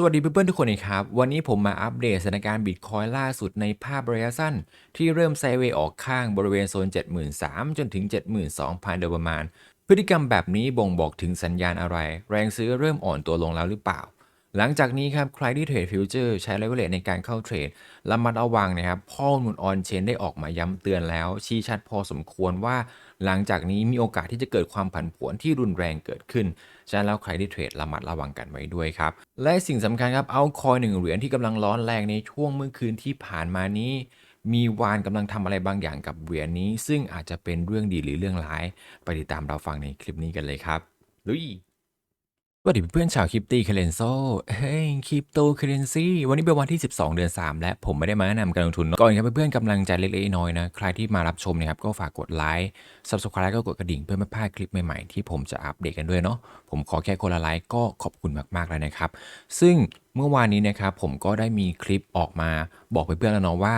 สวัสดีเพื่อนๆทุกคนครับ วันนี้ผมมาอัปเดตสถานการณ์บิตคอยล่าสุดในภาพระยะสั้น ที่เริ่มไซเวย์ออกข้างบริเวณโซน 73,000 จนถึง 72,000โดยประมาณ พฤติกรรมแบบนี้บ่งบอกถึงสัญญาณอะไร แรงซื้อเริ่มอ่อนตัวลงแล้วหรือเปล่า หลังจากนี้ครับใครที่เทรดฟิวเจอร์ใช้เลเวลเลตในการเข้าเทรดระมัดระวังนะครับพ่อมุนออนเชนได้ออกมาย้ำเตือนแล้ว ชี้ชัดพอสมควรว่า หลังจากนี้มีโอกาสที่จะเกิดความผันผวนที่รุนแรงเกิดขึ้นฉะนั้นแล้วใครที่เทรดระมัดระวังกันไว้ด้วยครับ และสิ่งสำคัญครับเอาคอยหนึ่งเหรียญที่กำลังร้อนแรงในช่วงเมื่อคืนที่ผ่านมานี้มีวานกำลังทำอะไรบางอย่างกับเหรียญนี้ ซึ่งอาจจะเป็นเรื่องดีหรือเรื่องร้าย ไปติดตามเราฟังในคลิปนี้กันเลยครับลุย วัสดีเพื่อนชาวคริปตี้เคเรนโซเฮ้ยคริปโตเคเรนซีวันนี้เป็นวันที่ 12 เดือน 3 และผมไม่ได้มาแนะนำการลงทุน ก่อนครับเพื่อนๆกำลังใจเล็กๆน้อยนะ ใครที่มารับชมนะครับ ก็ฝากกดไลค์ subscribe ก็กดกระดิ่งเพื่อไม่พลาดคลิปใหม่ๆ ที่ผมจะอัปเดตกันด้วยเนาะผมขอแค่คนละไลค์ก็ขอบคุณมากๆแล้วนะครับ ซึ่ง เมื่อวานนี้นะครับผมก็ได้มีคลิปออกมาบอกเพื่อนๆแล้วเนาะว่า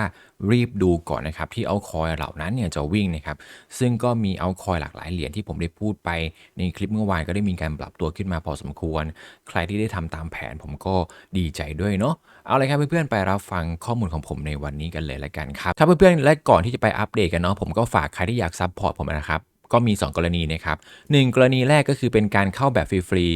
รีบดูก่อนนะครับที่เอาคอยเหล่านั้นเนี่ยจะวิ่งนะครับซึ่งก็มีเอาคอยหลากหลายเหรียญที่ผมได้พูดไปในคลิปเมื่อวานก็ได้มีการปรับตัวขึ้นมาพอสมควร ใครที่ได้ทำตามแผนผมก็ดีใจด้วยเนาะเอาเลยครับเพื่อนๆไปรับฟังข้อมูลของผมในวันนี้กันเลยละกันครับถ้าเพื่อนๆและก่อนที่จะไปอัปเดตกันเนาะผมก็ฝากใครที่อยากซัพพอร์ตผมนะครับก็มี 2 กรณีนะครับหนึ่งกรณีแรกก็คือเป็นการเข้าแบบฟรี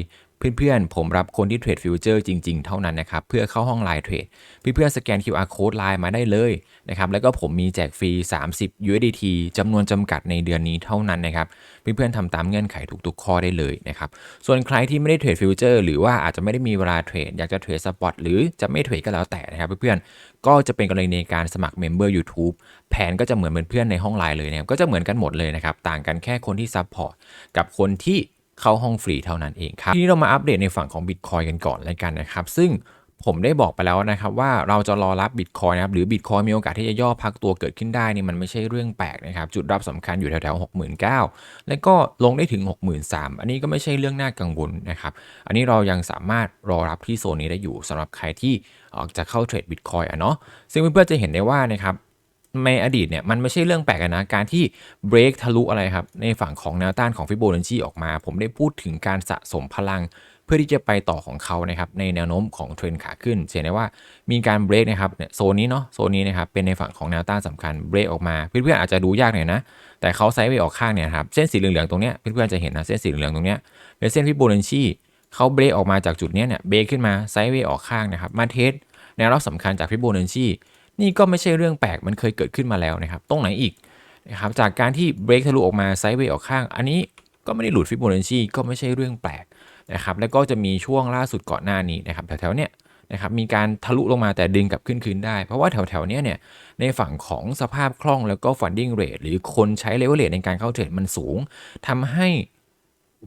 เพื่อนๆ ผมรับคนที่เทรดฟิวเจอร์จริงๆ เท่านั้นนะครับ เพื่อเข้าห้องไลน์เทรดเพื่อนๆ สแกน QR code ไลน์มาได้เลยนะครับ แล้วก็ผมมีแจกฟรี 30 USDT จำนวนจำกัดในเดือนนี้เท่านั้นนะครับ เพื่อนๆทำตามเงื่อนไขทุกๆ ข้อได้เลยนะครับ ส่วนใครที่ไม่ได้เทรดฟิวเจอร์หรือว่าอาจจะไม่ได้มีเวลาเทรดอยากจะเทรดสปอตหรือจะไม่เทรดก็แล้วแต่นะครับเพื่อนๆ ก็จะเป็นกรณีในการสมัครเมมเบอร์ YouTube แผนก็จะเหมือนเป็นเพื่อนในห้องไลน์เลยนะครับก็จะเหมือนกันหมดเลยนะครับต่างกันแค่คนที่ซัพพอร์ตกับคนที่ เข้าห้องฟรีเท่านั้นเองครับ ทีนี้เรามาอัปเดตในฝั่งของ Bitcoin กันก่อนเลยกันนะครับ ซึ่งผมได้บอกไปแล้วนะครับว่าเราจะรอรับ Bitcoin นะครับหรือ Bitcoin มีโอกาสที่จะย่อพักตัวเกิดขึ้นได้นี่มันไม่ใช่เรื่องแปลกนะครับจุดรับสำคัญอยู่แถวๆ69,000แล้วก็ลงได้ถึง 63,000อันนี้ก็ไม่ใช่เรื่องน่ากังวลนะครับอันนี้เรายังสามารถรอรับที่โซนนี้ได้อยู่สำหรับใครที่ออกจะเข้าเทรด Bitcoin อะเนาะซึ่งเพื่อนๆจะเห็นได้ว่านะครับ ในอดีตเนี่ยมันไม่ใช่เรื่องแปลกนะ การที่ break ทะลุอะไรครับ ในฝั่งของแนวต้านของฟิโบนัชชีออกมา ผมได้พูดถึงการสะสมพลัง เพื่อที่จะไปต่อของเขานะครับในแนวโน้มของเทรนขาขึ้นเห็นได้ว่ามีการ break นะครับเนี่ยโซนนี้เนาะโซนนี้นะครับเป็นในฝั่งของแนวต้านสำคัญ break ออกมาเพื่อนๆอาจจะดูยากหน่อยนะ แต่เขาไซด์เวย์ออกข้างเนี่ยครับเส้นสีเหลืองๆตรงเนี้ยเพื่อนๆจะเห็นนะเส้นสีเหลืองๆตรงเนี้ยเป็นเส้นฟิโบนัชชีเขาเบรกออกมาจากจุดนี้เนี่ยเบรกขึ้นมาไซด์เวย์ออกข้างนะครับมาเทสแนวรับสำคัญจากฟิโบนัชชี นี่ก็ไม่ใช่เรื่องแปลกมันเคยเกิดขึ้นมาแล้วนะครับ ตรงไหนอีกนะครับจากการที่เบรกทะลุออกมาไซด์เวย์ออกข้าง อันนี้ก็ไม่ได้หลุดฟิโบนัชชีก็ไม่ใช่เรื่องแปลกนะครับแล้วก็จะมีช่วงล่าสุดก่อนหน้านี้นะครับแถวๆเนี้ยนะครับมีการทะลุลงมาแต่ดึงกลับขึ้นคืนได้ เพราะว่าแถวๆเนี้ยเนี่ยในฝั่งของสภาพคล่องแล้วก็ฟันดิ้งเรทหรือคนใช้เลเวลเลทในการเข้าเทรดมันสูงทำให้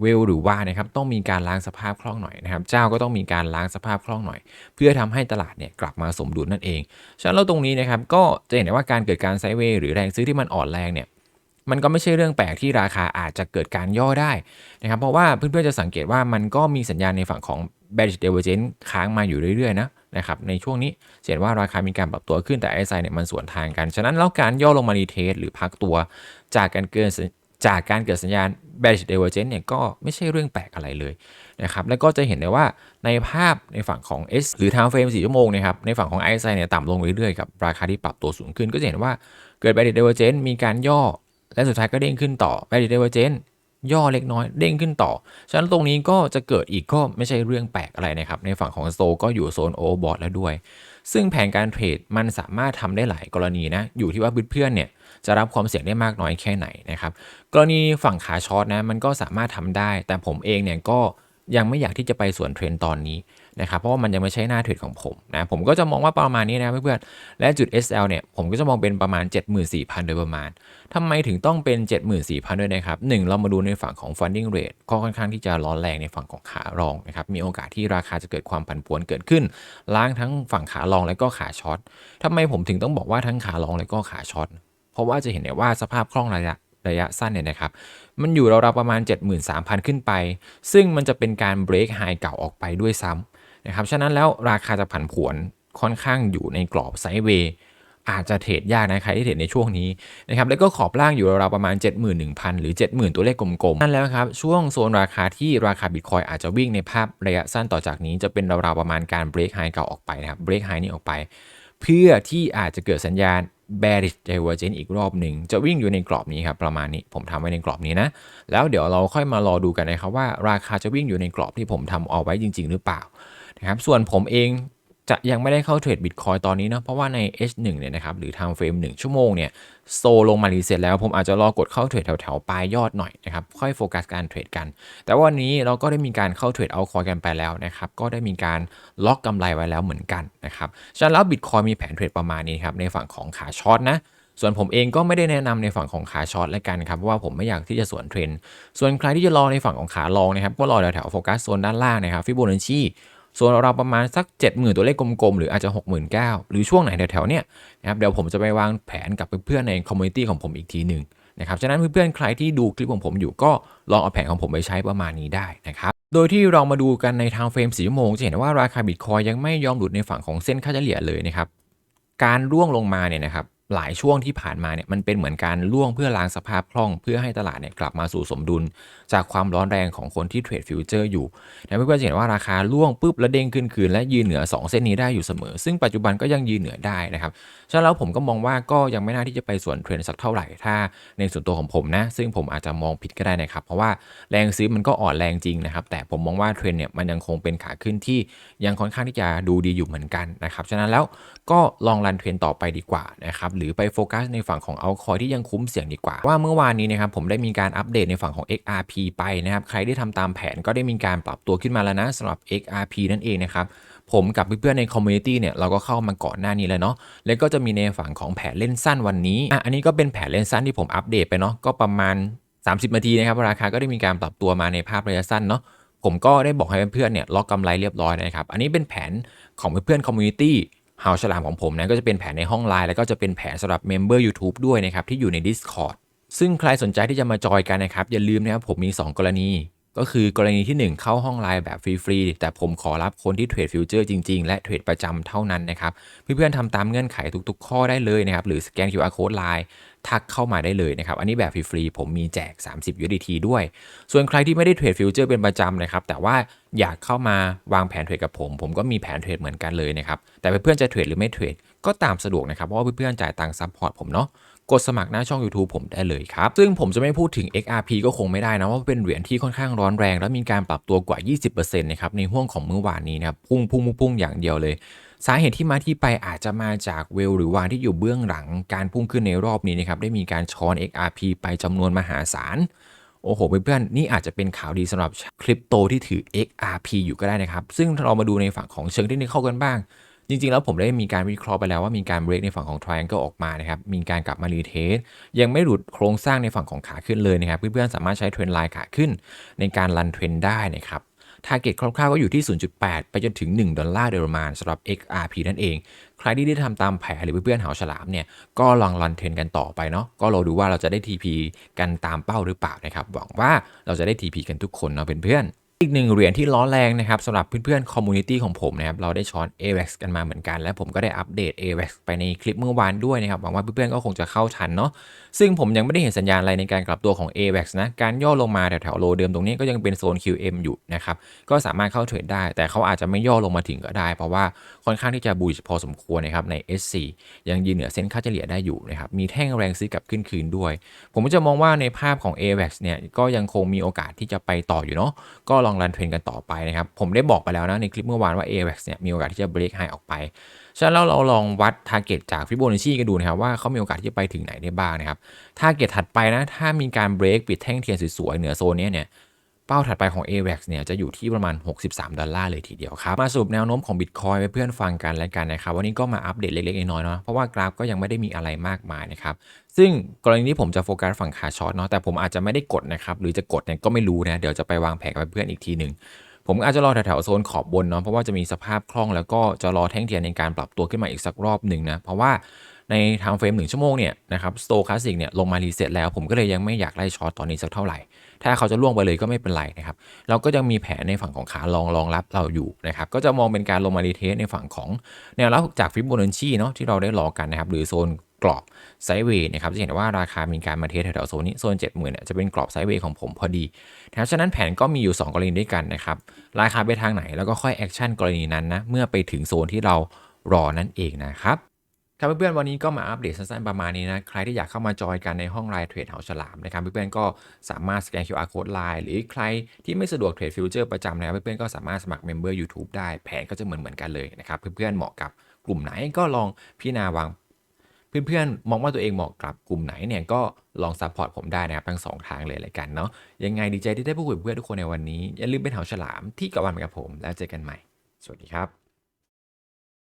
เวลหรือว่านะครับต้องมีการล้างสภาพคล่องหน่อยนะครับ เจ้าก็ต้องมีการล้างสภาพคล่องหน่อย เพื่อทำให้ตลาดเนี่ยกลับมาสมดุลนั่นเอง ฉะนั้นเราตรงนี้นะครับก็จะเห็นได้ว่าการเกิดการไซด์เวย์หรือแรงซื้อที่มันอ่อนแรงเนี่ยมันก็ไม่ใช่เรื่องแปลกที่ราคาอาจจะเกิดการย่อได้นะครับเพราะว่าเพื่อนๆจะสังเกตว่ามันก็มีสัญญาณในฝั่งของ bearish divergence ค้างมาอยู่เรื่อยๆนะนะครับในช่วงนี้เห็นว่าราคามีการปรับตัวขึ้นแต่ไอไซเนี่ยมันสวนทางกัน ฉะนั้นแล้วการย่อลงมารีเทสหรือพักตัวจากการเกิน จากการเกิดสัญญาณ bearish divergence เนี่ยก็ไม่ใช่เรื่องแปลกอะไรเลยนะครับแล้วก็จะเห็นได้ว่าในภาพในฝั่งของ S หรือ time frame 4ชั่วโมงนะครับในฝั่งของ RSI เนี่ยต่ำลงเรื่อยๆกับราคาที่ปรับตัวสูงขึ้น ก็จะเห็นว่าเกิด bearish divergence มีการย่อ และสุดท้ายก็เด้งขึ้นต่อ bearish divergence ย่อเล็กน้อยเด้งขึ้นต่อ ฉะนั้นตรงนี้ก็จะเกิดอีกก็ไม่ใช่เรื่องแปลกอะไรนะครับ ในฝั่งของโซก็อยู่โซนโอเวอร์บอทแล้วด้วย ซึ่งแผนการเทรดมันสามารถทำได้หลายกรณีนะ อยู่ที่ว่าเพื่อนๆเนี่ย จะรับความเสี่ยงได้มากน้อยแค่ไหนนะครับกรณีฝั่งขาช็อตนะมันก็สามารถทำได้ แต่ผมเองเนี่ยก็ยังไม่อยากที่จะไปสวนเทรนตอนนี้นะครับเพราะว่ามันยังไม่ใช่หน้าเทรดของผมนะผมก็จะมองว่าประมาณนี้นะเพื่อนๆและจุด SL เนี่ยผมก็จะมองเป็นประมาณ 74,000 โดยประมาณทำไมถึงต้องเป็น 74,000 ด้วยนะครับหนึ่งเรามาดูในฝั่งของ funding rate ก็ค่อนข้างที่จะร้อนแรงในฝั่งของขารองนะครับมีโอกาสที่ราคาจะเกิดความผันผวนเกิดขึ้น ล้างทั้งฝั่งขาลองและก็ขาช็อตทำไมผมถึงต้องบอกว่าทั้งขาลองและก็ขาช็อต เพราะว่าจะเห็นได้ว่าสภาพคล่องระยะระยะสั้นเนี่ยนะครับ มันอยู่ราวๆประมาณ 73,000 ขึ้นไป ซึ่งมันจะเป็นการเบรกไฮเก่าออกไปด้วยซ้ำนะครับ ฉะนั้นแล้วราคาจะผันผวนค่อนข้างอยู่ในกรอบไซด์เวย์อาจจะเทรดยากนะใครที่เทรดในช่วงนี้นะครับแล้วก็ขอบล่างอยู่ราวๆประมาณ 71,000 หรือ 70,000 ตัวเลขกลมๆ นั่นแล้วครับ ช่วงโซนราคาที่ราคาบิตคอยอาจจะวิ่งในภาพระยะสั้นต่อจากนี้จะเป็นราวๆประมาณการเบรกไฮเก่าออกไปนะครับเบรกไฮนี้ออกไป เพื่อที่อาจจะเกิดสัญญาณ bearish divergence อีกรอบหนึ่ง จะวิ่งอยู่ในกรอบนี้ครับ ประมาณนี้ผมทำไว้ในกรอบนี้นะ แล้วเดี๋ยวเราค่อยมารอดูกันนะครับว่าราคาจะวิ่งอยู่ในกรอบที่ผมทำเอาไว้จริง ๆ หรือเปล่านะครับส่วนผมเอง จะยังไม่ได้เข้าเทรดบิตคอยตอนนี้นะเพราะว่าใน H1 เนี่ยนะครับหรือ time frame 1ชั่วโมงเนี่ยโซลงมารีเซ็ตแล้วผมอาจจะรอกดเข้าเทรดแถวๆปลายยอดหน่อยนะครับค่อยโฟกัสการเทรดกัน แต่วันนี้เราก็ได้มีการเข้าเทรดเอาคอยกันไปแล้วนะครับก็ได้มีการล็อกกำไรไว้แล้วเหมือนกันนะครับฉะนั้นแล้วบิตคอยมีแผนเทรดประมาณนี้ครับในฝั่งของขาช็อตนะส่วนผมเองก็ไม่ได้แนะนำในฝั่งของขาช็อตแล้วกันครับเพราะว่าผมไม่อยากที่จะสวนเทรนด์ส่วนใครที่จะรอในฝั่งของขาลองนะครับก็รอแถวๆโฟกัสโซนด้านล่างนะครับฟิโบนัชชี ส่วนเราประมาณสัก 70,000 ตัวเลขกลมๆ หรืออาจจะ 69,000 หรือช่วงไหนแถวๆ เนี้ยนะครับเดี๋ยวผมจะไปวางแผนกับเพื่อนๆในคอมมูนิตี้ของผมอีกทีหนึ่งนะครับฉะนั้นเพื่อนๆ ใครที่ดูคลิปของผมอยู่ก็ลองเอาแผนของผมไปใช้ประมาณนี้ได้นะครับโดยที่เรามาดูกันในทางเฟรม4ชั่วโมงจะเห็นว่าราคาบิตคอยยังไม่ยอมหลุดในฝั่งของเส้นค่าเฉลี่ยเลยนะครับการร่วงลงมาเนี่ยนะครับ หลายช่วงที่ผ่านมาเนี่ยมันเป็นเหมือนการล่วงเพื่อล้างสภาพคล่อง เพื่อให้ตลาดเนี่ยกลับมาสู่สมดุล จากความร้อนแรงของคนที่เทรดฟิวเจอร์อยู่นะเพื่อนๆจะเห็นว่าราคาล่วงปุ๊บแล้วเด้งขึ้นคืนและยืนเหนือ 2 เส้นนี้ได้อยู่เสมอ ซึ่งปัจจุบันก็ยังยืนเหนือได้นะครับฉะนั้นแล้วผมก็มองว่าก็ยังไม่น่าที่จะไปส่วนเทรนสักเท่าไหร่ถ้าในส่วนตัวของผมนะ ซึ่งผมอาจจะมองผิดก็ได้นะครับ เพราะว่าแรงซื้อมันก็อ่อนแรงจริงนะครับแต่ผมมองว่าเทรนเนี่ยมันยังคงเป็นขาขึ้นที่ยังค่อนข้างที่จะดูดีอยู่เหมือนกันนะครับฉะนั้นแล้วก็ลองรันเทรนต่อไปดีกว่านะครับหรือไปโฟกัสในฝั่งของเอาคอยที่ยังคุ้มเสี่ยงดีกว่า ว่าเมื่อวานนี้นะครับผมได้มีการอัปเดตในฝั่งของ XRP ไปนะครับใครได้ทำตามแผนก็ได้มีการปรับตัวขึ้นมาแล้วนะสำหรับ XRP นั่นเองนะครับผมกับเพื่อนๆในคอมมูนิตี้เนี่ยเราก็เข้ามาก่อนหน้านี้แล้วเนาะ แล้วก็จะมีในฝั่งของแผนเล่นสั้นวันนี้ อะ อันนี้ก็เป็นแผนเล่นสั้นที่ผมอัปเดตไปเนาะ ก็ประมาณ 30 นาทีนะครับ ราคาก็ได้มีการปรับตัวมาในภาพระยะสั้นเนาะ ผมก็ได้บอกให้เพื่อนๆเนี่ยล็อกกำไรเรียบร้อยนะครับ อันนี้เป็นแผนของเพื่อนๆคอมมูนิตี้ เฮาฉลามของผมนะก็จะเป็นแผนในห้องไลน์แล้วก็จะเป็นแผนสำหรับเมมเบอร์ YouTube ด้วยนะครับที่อยู่ใน Discord ซึ่งใครสนใจที่จะมาจอยกันนะครับอย่าลืมนะครับผมมี 2 กรณี ก็คือกรณีที่ 1 เข้าห้องไลน์แบบฟรีๆแต่ผมขอรับคนที่เทรดฟิวเจอร์จริง ๆ และเทรดประจำเท่านั้นนะครับเพื่อนๆทำตามเงื่อนไขทุก ๆ ข้อได้เลยนะครับหรือสแกน QR code ไลน์ทักเข้ามาได้เลยนะครับ อันนี้แบบฟรีๆผมมีแจก 30 USDT ด้วย ส่วนใครที่ไม่ได้เทรดฟิวเจอร์เป็นประจำนะครับ แต่ว่าอยากเข้ามาวางแผนเทรดกับผม ผมก็มีแผนเทรดเหมือนกันเลยนะครับ แต่เพื่อนๆจะเทรดหรือไม่เทรดก็ตามสะดวกนะครับ เพราะว่าเพื่อนๆจ่ายตังค์ซัพพอร์ตผมเนาะ กดสมัครหน้าช่อง YouTube ผมได้เลยครับ ซึ่งผมจะไม่พูดถึง XRP ก็คงไม่ได้นะว่าเป็นเหรียญที่ค่อนข้างร้อนแรง และมีการปรับตัวกว่า 20%นะครับในห่วงของเมื่อวานนี้นะครับพุ่งพุ่งพุ่งอย่างเดียวเลย สาเหตุที่มาที่ไปอาจจะมาจากเวลหรือวานที่อยู่เบื้องหลังการพุ่งขึ้นในรอบนี้นะครับได้มีการช้อน XRP ไปจำนวนมหาศาลโอ้โหเพื่อนๆนี่อาจจะเป็นข่าวดีสำหรับคริปโตที่ถือ XRP อยู่ก็ได้นะครับ ซึ่งเรามาดูในฝั่งของเชิงเทคนิคกันบ้าง จริงๆ แล้วผมได้มีการวิเคราะห์ไปแล้วว่ามีการเบรกในฝั่งของ triangle ออกมานะครับ มีการกลับมารีเทสยังไม่หลุดโครงสร้างในฝั่งของขาขึ้นเลยนะครับ เพื่อนๆ สามารถใช้เทรนไลน์ขาขึ้น ในการรันเทรนได้นะครับทาร์เก็ตคร่าวๆ ก็อยู่ที่ 0.8 ไปจนถึง 1 ดอลลาร์โดยประมาณสำหรับ XRP นั่นเอง ใครที่ได้ทำตามแผนหรือเพื่อนๆหาฉลามเนี่ย ก็ลองรันเทรนกันต่อไปเนาะ ก็ราดูว่าเราจะได้ TP กันตามเป้าหรือเปล่านะครับ หวังว่าเราจะได้ TP กันทุกคนเนาะเพื่อนๆ อีกหนึ่งเหรียญที่ล้อแรงนะครับสำหรับเพื่อนๆคอมมูนิตี้ของผมนะครับเราได้ช้อน AVAX กันมาเหมือนกัน และผมก็ได้อัปเดต AVAX ไปในคลิปเมื่อวานด้วยนะครับหวังว่าเพื่อนๆก็คงจะเข้าทันเนาะซึ่งผมยังไม่ได้เห็นสัญญาณอะไรในการกลับตัวของ AVAX นะการย่อลงมาแถวๆโลเดิมตรงนี้ก็ยังเป็นโซน QM อยู่นะครับก็สามารถเข้าเทรดได้ แต่เขาอาจจะไม่ย่อลงมาถึงก็ได้ เพราะว่าค่อนข้างที่จะบูชพอสมควรนะครับใน S4 ยังยืนเหนือเส้นค่าเฉลี่ยได้อยู่นะครับมีแท่งแรงซื้อกลับขึ้นคืนด้วย ผมจะมองว่าในภาพของ AVAX เนี่ยก็ยังคงมีโอกาสที่จะไปต่ออยู่เนาะก็ลองรันเทรนกันต่อไปนะครับ ผมได้บอกไปแล้วนะในคลิปเมื่อวานว่า AVAX เนี่ยมีโอกาสที่จะเบรกไฮออกไป ฉะนั้นเราลองวัด t a r g e t จากฟิโบนัชชีกันดูนะครับว่าเขามีโอกาสที่จะไปถึงไหนได้บ้างนะครับ t a r g e t ถัดไปนะถ้ามีการเบรกปิดแท่งเทียนสวยๆเหนือโซนนี้เนี่ย เป้าถัดไปของ AVAX เนี่ยจะอยู่ที่ประมาณ 63 ดอลลาร์เลยทีเดียวครับ มาสรุปแนวโน้มของ Bitcoin ให้เพื่อนฟังกันแล้วกันนะครับ วันนี้ก็มาอัปเดตเล็กๆ น้อยๆเนาะเพราะว่ากราฟก็ยังไม่ได้มีอะไรมากมายนะครับ ซึ่งกรณีนี้ผมจะโฟกัสฝั่งขาช็อตเนาะแต่ผมอาจจะไม่ได้กดนะครับ หรือจะกดเนี่ยก็ไม่รู้นะเดี๋ยวจะไปวางแผนกับเพื่อนอีกทีหนึ่งผมอาจจะรอแถวๆโซนขอบบนเนาะเพราะว่าจะมีสภาพคล่องแล้วก็จะรอแท่งเทียนในการปรับตัวขึ้นมาอีกสักรอบหนึ่งนะเพราะว่า ในทม์เฟรม1ชั่วโมงเนี่ยนะครับสโตคาสติกเนี่ยลงมารีเซ็ตแล้ว ผมก็เลยยังไม่อยากไล่ช็อตตอนนี้สักเท่าไหร่ ถ้าเขาจะล่วงไปเลยก็ไม่เป็นไรนะครับ เราก็ยังมีแผนในฝั่งของขารองรองรับเราอยู่นะครับ ก็จะมองเป็นการลงมารีเทสในฝั่งของแนวรับจากฟิบโบนัชชีเนาะที่เราได้รอกันนะครับหรือโซนกรอบไซด์เวย์นะครับจะเห็นว่าราคามีการมาเทสแถวๆโซนนี้โซน 70,000เนี่ยจะเป็นกรอบไซด์เวย์ของผมพอดีนะฉะนั้นแผนก็มีอยู่ 2 กรณีด้วยกันนะครับราคาไปทางไหนแล้วก็ค่อยแอคชั่นกรณีนั้นนะเมื่อไปถึงโซนที่เรารอนั่นเองนะครับ ครับเพื่อนๆวันนี้ก็มาอัปเดตสั้นๆประมาณนี้นะ ใครที่อยากเข้ามาจอยกันในห้องไลน์เทรดเฮาฉลามนะครับเพื่อนๆก็สามารถสแกน QR code ไลน์หรือใครที่ไม่สะดวกเทรดฟิวเจอร์ประจำนะครับเพื่อนๆก็สามารถสมัครเมมเบอร์ YouTube ได้แผนก็จะเหมือนๆกันเลยนะครับเพื่อนๆเหมาะกับกลุ่มไหนก็ลองพิจารณาวางเพื่อนๆ มองว่าตัวเองเหมาะกับกลุ่มไหนเนี่ยก็ลองซัพพอร์ตผมได้นะครับทั้งสองทางเลยละกันเนาะยังไงดีใจที่ได้พูดคุยกับเพื่อนทุกคนในวันนี้อย่าลืมเป็นเหาฉลามที่กับวันกับผม แล้วเจอกันใหม่ สวัสดีครับ